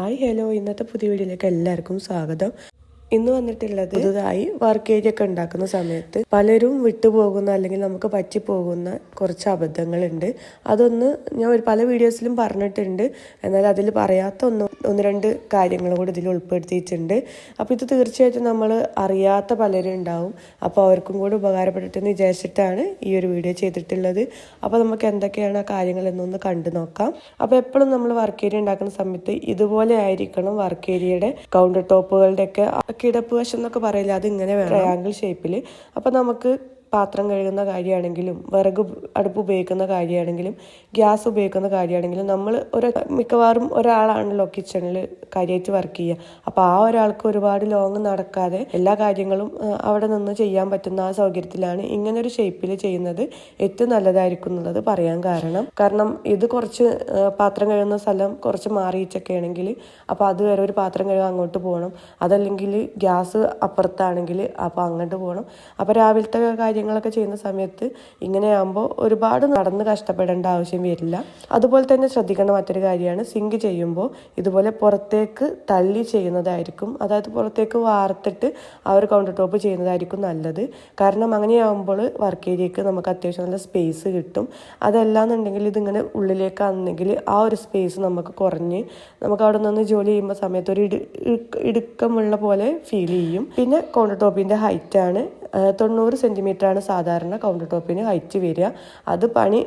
Hi hello ഇന്നത്തെ പുതിയ വീഡിയോയിലേക്ക് എല്ലാവർക്കും സ്വാഗതം. ഇന്ന് വന്നിട്ടുള്ളത് പുതുതായി വർക്ക് ഏരിയ ഒക്കെ ഉണ്ടാക്കുന്ന സമയത്ത് പലരും വിട്ടുപോകുന്ന അല്ലെങ്കിൽ നമുക്ക് പറ്റിപ്പോകുന്ന കുറച്ച് അബദ്ധങ്ങളുണ്ട്. അതൊന്ന് ഞാൻ ഒരു പല വീഡിയോസിലും പറഞ്ഞിട്ടുണ്ട്. എന്നാൽ അതിൽ പറയാത്ത ഒന്ന് ഒന്ന് രണ്ട് കാര്യങ്ങൾ കൂടി ഇതിൽ ഉൾപ്പെടുത്തിയിട്ടുണ്ട്. അപ്പോൾ ഇത് തീർച്ചയായിട്ടും നമ്മൾ അറിയാത്ത പലരും ഉണ്ടാവും. അപ്പോൾ അവർക്കും കൂടി ഉപകാരപ്പെട്ടിട്ടെന്ന് വിചാരിച്ചിട്ടാണ് ഈ ഒരു വീഡിയോ ചെയ്തിട്ടുള്ളത്. അപ്പോൾ നമുക്ക് എന്തൊക്കെയാണ് ആ കാര്യങ്ങൾ എന്നൊന്ന് കണ്ടു നോക്കാം. അപ്പോൾ എപ്പോഴും നമ്മൾ വർക്ക് ഏരിയ ഉണ്ടാക്കുന്ന സമയത്ത് ഇതുപോലെ ആയിരിക്കണം വർക്ക് ഏരിയയുടെ കൗണ്ടർ ടോപ്പുകളുടെ ഒക്കെ കിടപ്പ് വശം എന്നൊക്കെ പറയില്ല? അത് ഇങ്ങനെ വേണം ട്രയാങ്കിൾ ഷേപ്പിൽ അപ്പോൾ നമുക്ക് പാത്രം കഴുകുന്ന കാര്യമാണെങ്കിലും വിറക് അടുപ്പ് ഉപയോഗിക്കുന്ന കാര്യമാണെങ്കിലും ഗ്യാസ് ഉപയോഗിക്കുന്ന കാര്യമാണെങ്കിലും നമ്മൾ ഒരു മിക്കവാറും ഒരാളാണല്ലോ കിച്ചണിൽ കാര്യമായിട്ട് വർക്ക് ചെയ്യുക. അപ്പോൾ ആ ഒരാൾക്ക് ഒരുപാട് ലോങ് നടക്കാതെ എല്ലാ കാര്യങ്ങളും അവിടെ നിന്ന് ചെയ്യാൻ പറ്റുന്ന ആ സൗകര്യത്തിലാണ് ഇങ്ങനൊരു ഷേപ്പിൽ ചെയ്യുന്നത് ഏറ്റവും നല്ലതായിരിക്കും എന്നുള്ളത് പറയാൻ കാരണം. കാരണം ഇത് കുറച്ച് പാത്രം കഴുകുന്ന സ്ഥലം കുറച്ച് മാറിയിട്ടൊക്കെ ആണെങ്കിൽ അപ്പോൾ അതുവരെ ഒരു പാത്രം കഴുകാൻ അങ്ങോട്ട് പോകണം. അതല്ലെങ്കിൽ ഗ്യാസ് അപ്പുറത്താണെങ്കിൽ അപ്പോൾ അങ്ങോട്ട് പോകണം. അപ്പോൾ രാവിലത്തെ കാര്യങ്ങളൊക്കെ ചെയ്യുന്ന സമയത്ത് ഇങ്ങനെയാകുമ്പോൾ ഒരുപാട് നടന്ന് കഷ്ടപ്പെടേണ്ട ആവശ്യം വരില്ല. അതുപോലെ തന്നെ ശ്രദ്ധിക്കേണ്ട മറ്റൊരു കാര്യമാണ് സിങ്ക് ചെയ്യുമ്പോൾ ഇതുപോലെ പുറത്തേക്ക് തള്ളി ചെയ്യുന്നതായിരിക്കും. അതായത് പുറത്തേക്ക് വാർത്തിട്ട് ആ ഒരു കൗണ്ടർ ടോപ്പ് ചെയ്യുന്നതായിരിക്കും നല്ലത്. കാരണം അങ്ങനെയാകുമ്പോൾ വർക്ക് ഏരിയക്ക് നമുക്ക് അത്യാവശ്യം നല്ല സ്പേസ് കിട്ടും. അതല്ലാന്നുണ്ടെങ്കിൽ ഇതിങ്ങനെ ഉള്ളിലേക്കാണെങ്കിൽ ആ ഒരു സ്പേസ് നമുക്ക് കുറഞ്ഞ് നമുക്ക് അവിടെ നിന്ന് ജോലി ചെയ്യുമ്പോൾ സമയത്ത് ഒരു ഇടുക്കമുള്ള പോലെ ഫീൽ ചെയ്യും. പിന്നെ കൗണ്ടർ ടോപ്പിന്റെ ഹൈറ്റാണ് തൊണ്ണൂറ് സെന്റിമീറ്റർ ആണ് സാധാരണ കൗണ്ടർ ടോപ്പിന് ഹൈറ്റ് വരിക. അത് പണി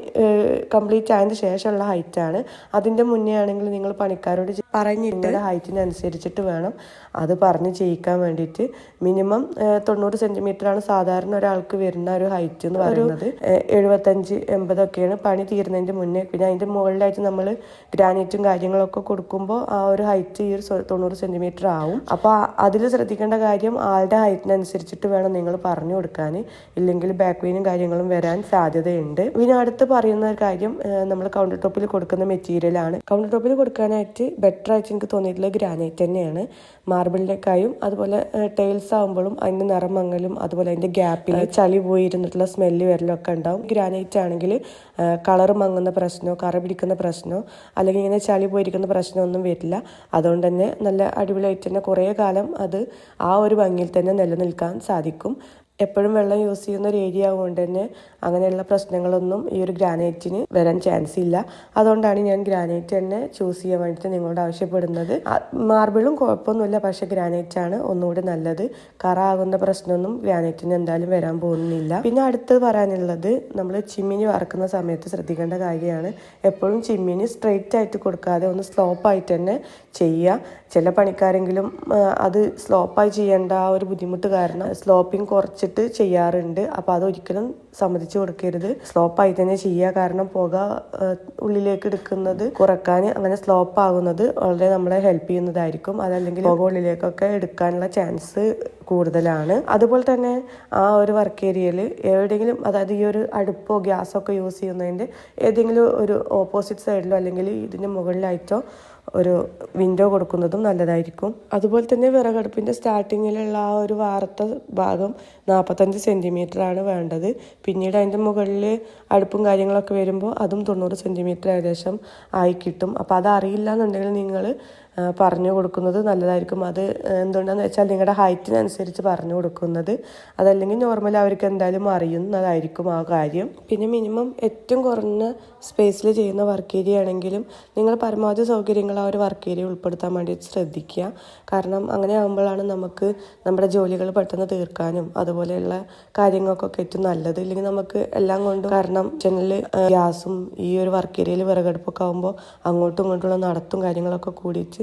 കംപ്ലീറ്റ് ആയതിന് ശേഷമുള്ള ഹൈറ്റാണ് അതിന്റെ മുന്നേ ആണെങ്കിൽ നിങ്ങൾ പണിക്കാരോട് പറഞ്ഞിട്ട് ഹൈറ്റിനനുസരിച്ചിട്ട് വേണം അത് പറഞ്ഞ് ചെയ്യിക്കാൻ വേണ്ടിയിട്ട്. മിനിമം തൊണ്ണൂറ് സെന്റിമീറ്റർ ആണ് സാധാരണ ഒരാൾക്ക് വരുന്ന ഒരു ഹൈറ്റ് എന്ന് പറയുന്നത്. എഴുപത്തഞ്ച് എൺപതൊക്കെയാണ് പണി തീരുന്നതിന്റെ മുന്നേ. പിന്നെ അതിന്റെ മുകളിലായിട്ട് നമ്മൾ ഗ്രാനൈറ്റും കാര്യങ്ങളൊക്കെ കൊടുക്കുമ്പോൾ ആ ഒരു ഹൈറ്റ് ഈ ഒരു തൊണ്ണൂറ് സെന്റിമീറ്റർ ആവും. അപ്പോൾ അതിൽ ശ്രദ്ധിക്കേണ്ട കാര്യം ആളുടെ ഹൈറ്റിനനുസരിച്ചിട്ട് വേണം നിങ്ങൾ പറഞ്ഞു കൊടുക്കാൻ ഇല്ലെങ്കിൽ ബാക്ക് പെയിനും കാര്യങ്ങളും വരാൻ സാധ്യതയുണ്ട്. പിന്നെ അടുത്ത് പറയുന്ന ഒരു കാര്യം നമ്മൾ കൗണ്ടർ ടോപ്പിൽ കൊടുക്കുന്ന മെറ്റീരിയലാണ് കൗണ്ടർ ടോപ്പിൽ കൊടുക്കാനായിട്ട് ബെറ്റർ ആയിട്ട് എനിക്ക് തോന്നിയിട്ടുള്ളത് ഗ്രാനൈറ്റ് തന്നെയാണ്. മാർബിളിനേക്കായും അതുപോലെ ടൈൽസ് ആകുമ്പോഴും അതിന്റെ നിറം മങ്ങലും അതുപോലെ അതിന്റെ ഗ്യാപ്പിൽ ചളി പോയിരുന്നിട്ടുള്ള സ്മെല്ല് വരലൊക്കെ ഉണ്ടാവും. ഗ്രാനൈറ്റ് ആണെങ്കിൽ കളർ മങ്ങുന്ന പ്രശ്നമോ കറ പിടിക്കുന്ന പ്രശ്നമോ അല്ലെങ്കിൽ ഇങ്ങനെ ചളി പോയിരിക്കുന്ന പ്രശ്നമൊന്നും വരില്ല. അതുകൊണ്ട് തന്നെ നല്ല അടിപൊളിയായിട്ട് തന്നെ കുറേ കാലം അത് ആ ഒരു ഭംഗിയിൽ തന്നെ നിലനിൽക്കാൻ സാധിക്കും. എപ്പോഴും വെള്ളം യൂസ് ചെയ്യുന്ന ഒരു ഏരിയ ആയതുകൊണ്ട് തന്നെ അങ്ങനെയുള്ള പ്രശ്നങ്ങളൊന്നും ഈ ഒരു ഗ്രാനൈറ്റിന് വരാൻ ചാൻസ് ഇല്ല. അതുകൊണ്ടാണ് ഞാൻ ഗ്രാനൈറ്റ് തന്നെ ചൂസ് ചെയ്യാൻ വേണ്ടിയിട്ട് നിങ്ങളോട് ആവശ്യപ്പെടുന്നത്. മാർബിളും കുഴപ്പമൊന്നുമില്ല പക്ഷേ ഗ്രാനൈറ്റ് ആണ് ഒന്നുകൂടി നല്ലത്. കറ ആകുന്ന പ്രശ്നമൊന്നും ഗ്രാനൈറ്റിന് എന്തായാലും വരാൻ പോകുന്നില്ല. പിന്നെ അടുത്ത് പറയാനുള്ളത് നമ്മൾ ചിമ്മിനി വറക്കുന്ന സമയത്ത് ശ്രദ്ധിക്കേണ്ട കാര്യമാണ്. എപ്പോഴും ചിമ്മിനി സ്ട്രെയിറ്റ് ആയിട്ട് കൊടുക്കാതെ ഒന്ന് സ്ലോപ്പ് ആയിട്ട് തന്നെ ചെയ്യുക. ചില പണിക്കാരെങ്കിലും അത് സ്ലോപ്പായി ചെയ്യേണ്ട ആ ഒരു ബുദ്ധിമുട്ട് കാരണം സ്ലോപ്പിംഗ് കുറച്ചിട്ട് ചെയ്യാറുണ്ട്. അപ്പോൾ അത് ഒരിക്കലും സമ്മതിച്ചു കൊടുക്കരുത്. സ്ലോപ്പായി തന്നെ ചെയ്യുക. കാരണം പുക ഉള്ളിലേക്ക് എടുക്കുന്നത് കുറയ്ക്കാൻ അങ്ങനെ സ്ലോപ്പ് ആകുന്നത് വളരെ നമ്മളെ ഹെൽപ്പ് ചെയ്യുന്നതായിരിക്കും. അതല്ലെങ്കിൽ പുക ഉള്ളിലേക്കൊക്കെ എടുക്കാനുള്ള ചാൻസ് കൂടുതലാണ്. അതുപോലെ തന്നെ ആ ഒരു വർക്ക് ഏരിയയിൽ എവിടെയെങ്കിലും അതായത് ഈ ഒരു അടുപ്പോ ഗ്യാസോ ഒക്കെ യൂസ് ചെയ്യുന്നതിന്റെ ഏതെങ്കിലും ഒരു ഓപ്പോസിറ്റ് സൈഡിലോ അല്ലെങ്കിൽ ഇതിന്റെ മുകളിലായിട്ടോ ഒരു വിൻഡോ കൊടുക്കുന്നതും നല്ലതായിരിക്കും. അതുപോലെ തന്നെ വിറകടുപ്പിന്റെ സ്റ്റാർട്ടിങ്ങിലുള്ള ആ ഒരു വാർത്ത ഭാഗം നാൽപ്പത്തഞ്ച് സെന്റിമീറ്റർ ആണ് വേണ്ടത്. പിന്നീട് അതിന്റെ മുകളിൽ അടുപ്പും കാര്യങ്ങളൊക്കെ വരുമ്പോൾ അതും തൊണ്ണൂറ് സെന്റിമീറ്റർ ഏകദേശം ആയി കിട്ടും. അപ്പോൾ അതറിയില്ല എന്നുണ്ടെങ്കിൽ നിങ്ങൾ പറഞ്ഞു കൊടുക്കുന്നത് നല്ലതായിരിക്കും. അത് എന്തുകൊണ്ടാന്ന് വെച്ചാൽ നിങ്ങളുടെ ഹൈറ്റിനനുസരിച്ച് പറഞ്ഞു കൊടുക്കുന്നത്. അതല്ലെങ്കിൽ നോർമൽ അവർക്ക് എന്തായാലും അറിയുന്നതായിരിക്കും ആ കാര്യം. പിന്നെ മിനിമം ഏറ്റവും കുറഞ്ഞ സ്പേസിൽ ചെയ്യുന്ന വർക്ക് ഏരിയ ആണെങ്കിലും നിങ്ങൾ പരമാവധി സൗകര്യങ്ങൾ ആ ഒരു വർക്ക് ഏരിയ ഉൾപ്പെടുത്താൻ വേണ്ടിയിട്ട് ശ്രദ്ധിക്കുക. കാരണം അങ്ങനെ ആകുമ്പോഴാണ് നമുക്ക് നമ്മുടെ ജോലികൾ പെട്ടെന്ന് തീർക്കാനും അതുപോലെയുള്ള കാര്യങ്ങൾക്കൊക്കെ ഏറ്റവും നല്ലത്. ഇല്ലെങ്കിൽ നമുക്ക് എല്ലാം കൊണ്ടും കാരണം കിച്ചണിൽ ഗ്യാസും ഈ ഒരു വർക്ക് ഏരിയയിൽ വിറകടുപ്പൊക്കെ ആകുമ്പോൾ അങ്ങോട്ടും ഇങ്ങോട്ടുള്ള നടത്തും കാര്യങ്ങളൊക്കെ കൂടിയിട്ട്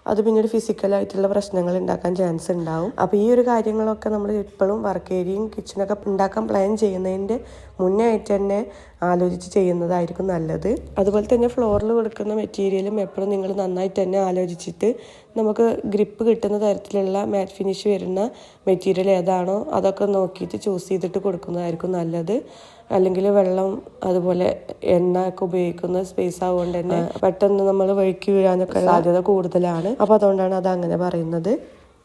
അത് പിന്നീട് ഫിസിക്കലായിട്ടുള്ള പ്രശ്നങ്ങൾ ഉണ്ടാക്കാൻ ചാൻസ് ഉണ്ടാവും അപ്പോൾ ഈ ഒരു കാര്യങ്ങളൊക്കെ നമ്മൾ എപ്പോഴും വർക്ക് ഏരിയയും കിച്ചണൊക്കെ ഉണ്ടാക്കാൻ പ്ലാൻ ചെയ്യുന്നതിന്റെ മുന്നേ ആയിട്ട് തന്നെ ആലോചിച്ച് ചെയ്യുന്നതായിരിക്കും നല്ലത്. അതുപോലെ തന്നെ ഫ്ലോറിൽ കൊടുക്കുന്ന മെറ്റീരിയലും എപ്പോഴും നിങ്ങൾ നന്നായിട്ട് തന്നെ ആലോചിച്ചിട്ട് നമുക്ക് ഗ്രിപ്പ് കിട്ടുന്ന തരത്തിലുള്ള മാറ്റ് ഫിനിഷ് വരുന്ന മെറ്റീരിയൽ ഏതാണോ അതൊക്കെ നോക്കിയിട്ട് ചൂസ് ചെയ്തിട്ട് കൊടുക്കുന്നതായിരിക്കും നല്ലത്. അല്ലെങ്കിൽ വെള്ളം അതുപോലെ എണ്ണ ഒക്കെ ഉപയോഗിക്കുന്ന സ്പേസ് ആവുകൊണ്ട് തന്നെ പെട്ടെന്ന് നമ്മൾ വഴുക്കി വീഴാനൊക്കെ സാധ്യത കൂടുതലാണ്. അപ്പോൾ അതുകൊണ്ടാണ് അത് അങ്ങനെ പറയുന്നത്.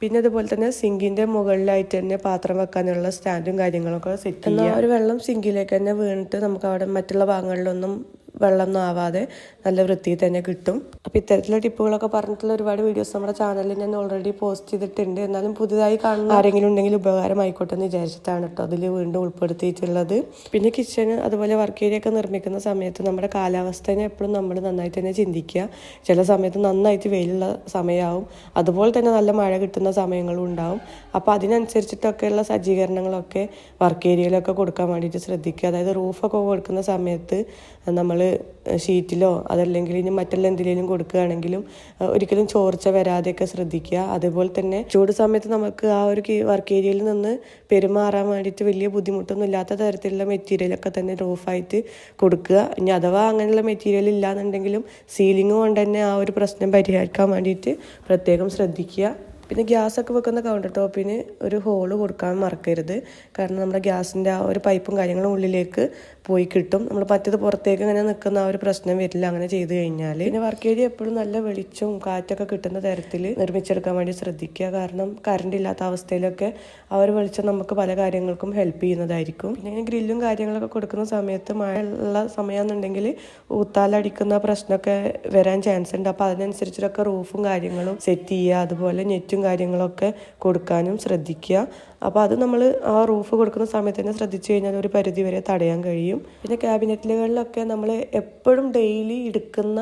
പിന്നെ അതുപോലെ തന്നെ സിങ്കിന്റെ മുകളിലായിട്ട് തന്നെ പാത്രം വെക്കാനുള്ള സ്റ്റാൻഡും കാര്യങ്ങളൊക്കെ സെറ്റ് ചെയ്യുക ഒരു വെള്ളം സിങ്കിലേക്ക് തന്നെ വീണിട്ട് നമുക്ക് അവിടെ മറ്റുള്ള ഭാഗങ്ങളിലൊന്നും വെള്ളമൊന്നും ആവാതെ നല്ല വൃത്തിയിൽ തന്നെ കിട്ടും. അപ്പോൾ ഇത്തരത്തിലുള്ള ടിപ്പുകളൊക്കെ പറഞ്ഞിട്ടുള്ള ഒരുപാട് വീഡിയോസ് നമ്മുടെ ചാനലിൽ ഞാൻ ഓൾറെഡി പോസ്റ്റ് ചെയ്തിട്ടുണ്ട്. എന്നാലും പുതുതായി കാണുന്ന ആരെങ്കിലും ഉണ്ടെങ്കിൽ ഉപകാരമായിക്കോട്ടെ എന്ന് വിചാരിച്ചിട്ടാണ് കേട്ടോ അതിൽ വീണ്ടും ഉൾപ്പെടുത്തിയിട്ടുള്ളത്. പിന്നെ കിച്ചൺ അതുപോലെ വർക്ക് ഏരിയ ഒക്കെ നിർമ്മിക്കുന്ന സമയത്ത് നമ്മുടെ കാലാവസ്ഥേനെ എപ്പോഴും നമ്മൾ നന്നായിട്ട് തന്നെ ചിന്തിക്കുക. ചില സമയത്ത് നന്നായിട്ട് വെയിലുള്ള സമയമാവും അതുപോലെ തന്നെ നല്ല മഴ കിട്ടുന്ന സമയങ്ങളും ഉണ്ടാവും. അപ്പോൾ അതിനനുസരിച്ചിട്ടൊക്കെയുള്ള സജ്ജീകരണങ്ങളൊക്കെ വർക്ക് ഏരിയയിലൊക്കെ കൊടുക്കാൻ വേണ്ടിയിട്ട് ശ്രദ്ധിക്കുക. അതായത് റൂഫൊക്കെ കൊടുക്കുന്ന സമയത്ത് നമ്മൾ ഷീറ്റിലോ അതല്ലെങ്കിൽ ഇനി മറ്റുള്ള എന്തിലേലും കൊടുക്കുകയാണെങ്കിലും ഒരിക്കലും ചോർച്ച വരാതെയൊക്കെ ശ്രദ്ധിക്കുക. അതേപോലെ തന്നെ ചൂട് സമയത്ത് നമുക്ക് ആ ഒരു വർക്ക് ഏരിയയിൽ നിന്ന് പെരുമാറാൻ വേണ്ടിയിട്ട് വലിയ ബുദ്ധിമുട്ടൊന്നും ഇല്ലാത്ത തരത്തിലുള്ള മെറ്റീരിയലൊക്കെ തന്നെ റൂഫായിട്ട് കൊടുക്കുക. ഇനി അഥവാ അങ്ങനെയുള്ള മെറ്റീരിയൽ ഇല്ലാന്നുണ്ടെങ്കിലും സീലിംഗ് കൊണ്ട് തന്നെ ആ ഒരു പ്രശ്നം പരിഹരിക്കാൻ വേണ്ടിയിട്ട് പ്രത്യേകം ശ്രദ്ധിക്കുക. പിന്നെ ഗ്യാസൊക്കെ വെക്കുന്ന കൗണ്ടർ ടോപ്പിന് ഒരു ഹോൾ കൊടുക്കാൻ മറക്കരുത്. കാരണം നമ്മുടെ ഗ്യാസിന്റെ ആ ഒരു പൈപ്പും കാര്യങ്ങളും ഉള്ളിലേക്ക് പോയി കിട്ടും. നമ്മൾ പറ്റിയത് പുറത്തേക്ക് ഇങ്ങനെ നിൽക്കുന്ന ആ ഒരു പ്രശ്നം വരില്ല. അങ്ങനെ ചെയ്തു കഴിഞ്ഞാൽ പിന്നെ വർക്ക് ഏരിയ എപ്പോഴും നല്ല വെളിച്ചവും കാറ്റൊക്കെ കിട്ടുന്ന തരത്തിൽ നിർമ്മിച്ചെടുക്കാൻ വേണ്ടി ശ്രദ്ധിക്കുക. കാരണം കറണ്ട് ഇല്ലാത്ത അവസ്ഥയിലൊക്കെ ആ ഒരു വെളിച്ചം നമുക്ക് പല കാര്യങ്ങൾക്കും ഹെൽപ്പ് ചെയ്യുന്നതായിരിക്കും. പിന്നെ ഗ്രില്ലും കാര്യങ്ങളൊക്കെ കൊടുക്കുന്ന സമയത്ത് മഴ ഉള്ള സമയമാണെന്നുണ്ടെങ്കിൽ ഊത്താലടിക്കുന്ന പ്രശ്നമൊക്കെ വരാൻ ചാൻസ് ഉണ്ട്. അപ്പോൾ അതിനനുസരിച്ചിട്ടൊക്കെ റൂഫും കാര്യങ്ങളും സെറ്റ് ചെയ്യുക. അതുപോലെ നെറ്റും കാര്യങ്ങളൊക്കെ കൊടുക്കാനും ശ്രദ്ധിക്കുക. അപ്പോൾ അത് നമ്മൾ ആ റൂഫ് കൊടുക്കുന്ന സമയത്ത് തന്നെ ശ്രദ്ധിച്ചു കഴിഞ്ഞാൽ ഒരു പരിധി വരെ തടയാൻ കഴിയും. പിന്നെ ക്യാബിനറ്റുകളിലൊക്കെ നമ്മൾ എപ്പോഴും ഡെയിലി എടുക്കുന്ന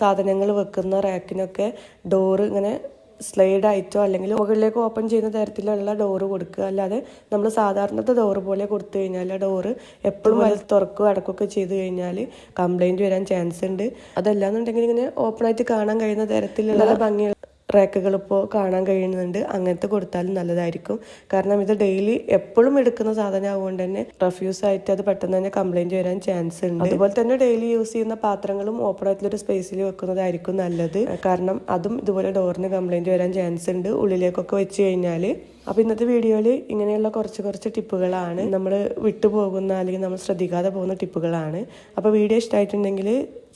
സാധനങ്ങൾ വെക്കുന്ന റാക്കിനൊക്കെ ഡോറ് ഇങ്ങനെ സ്ലൈഡ് ആയിട്ടോ അല്ലെങ്കിൽ മുകളിലേക്ക് ഓപ്പൺ ചെയ്യുന്ന തരത്തിലുള്ള ഡോറ് കൊടുക്കുക. അല്ലാതെ നമ്മൾ സാധാരണത്തെ ഡോറ് പോലെ കൊടുത്തു കഴിഞ്ഞാൽ ആ ഡോറ് എപ്പോഴും വലിയ തുറക്കുകയോ അടക്കുകയൊക്കെ ചെയ്ത് കഴിഞ്ഞാൽ കംപ്ലൈന്റ് വരാൻ ചാൻസ് ഉണ്ട്. അതല്ലാന്നുണ്ടെങ്കിൽ ഇങ്ങനെ ഓപ്പൺ ആയിട്ട് കാണാൻ കഴിയുന്ന തരത്തിലുള്ള ഭംഗിയുള്ള റാക്കുകൾ ഇപ്പോൾ കാണാൻ കഴിയുന്നുണ്ട്. അങ്ങനത്തെ കൊടുത്താലും നല്ലതായിരിക്കും. കാരണം ഇത് ഡെയിലി എപ്പോഴും എടുക്കുന്ന സാധനം ആവുകൊണ്ട് തന്നെ റഫ്യൂസ് ആയിട്ട് അത് പെട്ടെന്ന് തന്നെ കംപ്ലൈന്റ് വരാൻ ചാൻസ് ഉണ്ട്. അതുപോലെ തന്നെ ഡെയിലി യൂസ് ചെയ്യുന്ന പാത്രങ്ങളും ഓപ്പൺ ആയിട്ടുള്ളൊരു സ്പേസിൽ വെക്കുന്നതായിരിക്കും നല്ലത്. കാരണം അതും ഇതുപോലെ ഡോറിന് കംപ്ലൈന്റ് വരാൻ ചാൻസ് ഉണ്ട്. ഉള്ളിലേക്കൊക്കെ വെച്ച് കഴിഞ്ഞാൽ അപ്പോൾ ഇന്നത്തെ വീഡിയോയിൽ ഇങ്ങനെയുള്ള കുറച്ച് കുറച്ച് ടിപ്പുകളാണ് നമ്മൾ വിട്ടുപോകുന്ന അല്ലെങ്കിൽ നമ്മൾ ശ്രദ്ധിക്കാതെ പോകുന്ന ടിപ്പുകളാണ്. അപ്പോൾ വീഡിയോ ഇഷ്ടമായിട്ടുണ്ടെങ്കിൽ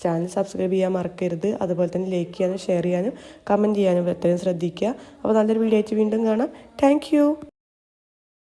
ചാനൽ സബ്സ്ക്രൈബ് ചെയ്യാൻ മറക്കരുത്. അതുപോലെ തന്നെ ലൈക്ക് ചെയ്യാനും ഷെയർ ചെയ്യാനും കമന്റ് ചെയ്യാനും എത്രയും ശ്രദ്ധിക്കുക. അപ്പോൾ നല്ലൊരു വീഡിയോ ആയിട്ട് വീണ്ടും കാണാം. താങ്ക്